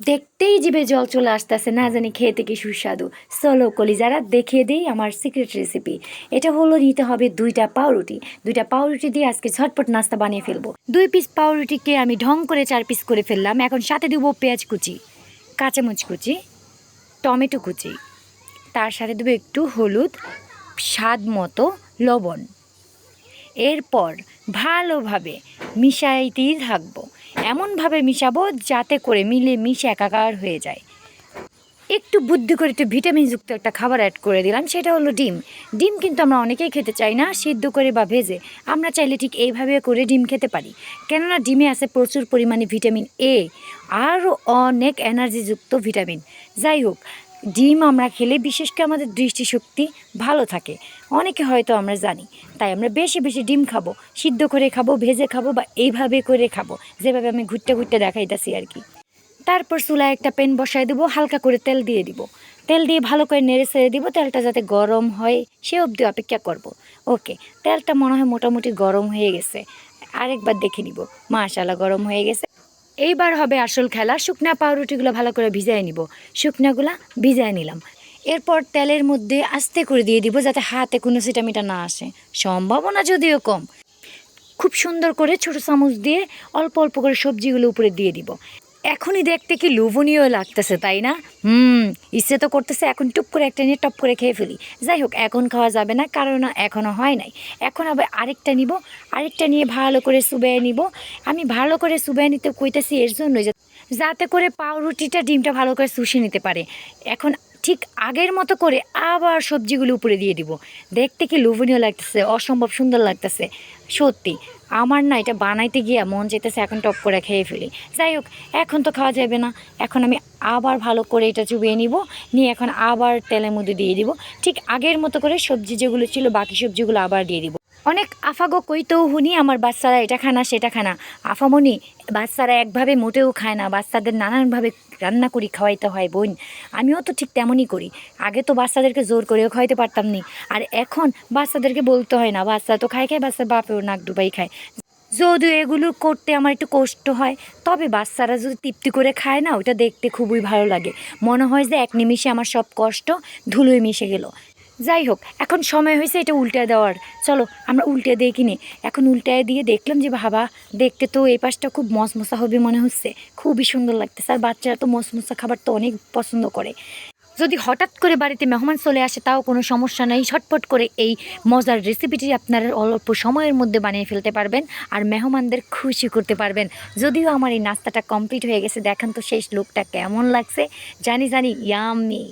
দেখতেই জিভে জল চলে আসতেছে, না জানি খেতে কি সুস্বাদু। চলো কলিজারা, দেখিয়ে দিই আমার সিক্রেট রেসিপি এটা হলো নিতে হবে দুইটা পাউরুটি। দুইটা পাউরুটি দিয়ে আজকে ঝটপট নাস্তা বানিয়ে ফেলব। দুই পিস পাউরুটিকে আমি ঢং করে চার পিস করে ফেললাম। এখন সাথে দেবো পেঁয়াজ কুচি, কাঁচামরিচ কুচি, টমেটো কুচি। তার সাথে দেবো একটু হলুদ স্বাদ মতো লবণ। এরপর ভালোভাবে মিশাইতেই থাকব। এমনভাবে মিশাবো যাতে করে মিলে মিশে একাকার হয়ে যায়। একটু বুদ্ধি করে একটু ভিটামিনযুক্ত একটা খাবার অ্যাড করে দিলাম, সেটা হলো ডিম। ডিম কিন্তু আমরা অনেকেই খেতে চাই না, সিদ্ধ করে বা ভেজে। আমরা চাইলে ঠিক এইভাবে করে ডিম খেতে পারি। কেননা ডিমে আছে প্রচুর পরিমাণে ভিটামিন এ আরও অনেক এনার্জিযুক্ত ভিটামিন। যাই হোক ডিম আমরা খেলে বিশেষ করে আমাদের দৃষ্টিশক্তি ভালো থাকে। অনেকে হয়তো আমরা জানি, তাই আমরা বেশি বেশি ডিম খাব, সিদ্ধ করে খাব, ভেজে খাব বা এইভাবে করে খাব, যেভাবে আমি ঘুরতে ঘুরতে দেখাইতেছি আর কি। তারপর চুলায় একটা প্যান বসাই দেবো, হালকা করে তেল দিয়ে দিব। তেল দিয়ে ভালো করে নেড়ে ছেড়ে দিব, তেলটা যাতে গরম হয়, সে অবধি অপেক্ষা করব। ওকে, তেলটা মনে হয় মোটামুটি গরম হয়ে গেছে। আরেকবার দেখে নিব মাশাল্লাহ গরম হয়ে গেছে। এইবার হবে আসল খেলা। শুকনা পাউরুটিগুলো ভালো করে ভিজাই নিব। শুকনাগুলো ভিজাই নিলাম। এরপর তেলের মধ্যে আস্তে করে দিয়ে দিব যাতে হাতে কোনো সিটামিটা না আসে। সম্ভাবনা যদিও কম। খুব সুন্দর করে ছোট চামচ দিয়ে অল্প অল্প করে সবজিগুলো উপরে দিয়ে দিব। এখনই দেখতে কি লোভনীয় লাগতেছে, তাই না? হুম, ইচ্ছে তো করতেছে এখন টুপ করে একটা নিয়ে টপ করে খেয়ে ফেলি। যাই হোক, এখন খাওয়া যাবে না, কারণ এখনও হয় নাই। এখন আবার আরেকটা নিব, আরেকটা নিয়ে ভালো করে সুবেয়ে নিব। আমি ভালো করে সুবেয়ে নিতে কইতেছি এর জন্য যাতে করে পাউরুটিটা, ডিমটা ভালো করে শুষে নিতে পারে। এখন ঠিক আগের মতো করে আবার সবজিগুলো উপরে দিয়ে দিব। দেখতে কি লোভনীয় লাগতেছে, অসম্ভব সুন্দর লাগতেছে। সত্যি, আমার না এটা বানাইতে গিয়ে মন যেতেছে এখন টপ করে খেয়ে ফেলি। যাই হোক, এখন তো খাওয়া যাবে না। এখন আমি আবার ভালো করে এটা চুবিয়ে নিব, নিয়ে এখন আবার তেলের মধ্যে দিয়ে দিব। ঠিক আগের মতো করে সবজি যেগুলো ছিল, বাকি সবজিগুলো আবার দিয়ে দিব। অনেক আফাগো কইতেও হুনি আমার বাচ্চারা এটা খানা, সেটা খানা। আফামনি, বাচ্চারা একভাবে মোটেও খায় না, বাচ্চাদের নানানভাবে রান্না করি, খাওয়াইতে হয় বোন। আমিও তো ঠিক তেমনই করি। আগে তো বাচ্চাদেরকে জোর করেও খাওয়াইতে পারতাম নি। আর এখন বাচ্চাদেরকে বলতে হয় না, বাচ্চা তো খায় খায়, বাচ্চার বাপেও নাক ডুবাই খায়। যদিও এগুলো করতে আমার একটু কষ্ট হয়, তবে বাচ্চারা যদি তৃপ্তি করে খায় না, ওটা দেখতে খুবই ভালো লাগে। মনে হয় যে এক নিমিষে আমার সব কষ্ট ধুলোয় মিশে গেল। যাই হোক, এখন সময় হয়েছে এটা উল্টে দেওয়ার। চলো, আমরা উল্টে দিয়ে কিনে। এখন উল্টায় দিয়ে দেখলাম যে বাবা দেখতে তো এই পাশটা খুব মশমশা হবে মনে হচ্ছে। খুবই সুন্দর লাগতেছে, আর বাচ্চারা তো মশমশা খাবার তো অনেক পছন্দ করে। যদি হঠাৎ করে বাড়িতে মেহমান চলে আসে, তাও কোনো সমস্যা নেই। ঝটপট করে এই মজার রেসিপিটি আপনারা অল্প সময়ের মধ্যে বানিয়ে ফেলতে পারবেন, আর মেহমানদের খুশি করতে পারবেন। যদিও আমার এই নাস্তাটা কমপ্লিট হয়ে গেছে, দেখেন তো শেষ লুকটা কেমন লাগছে। জানি জানি ইয়ামি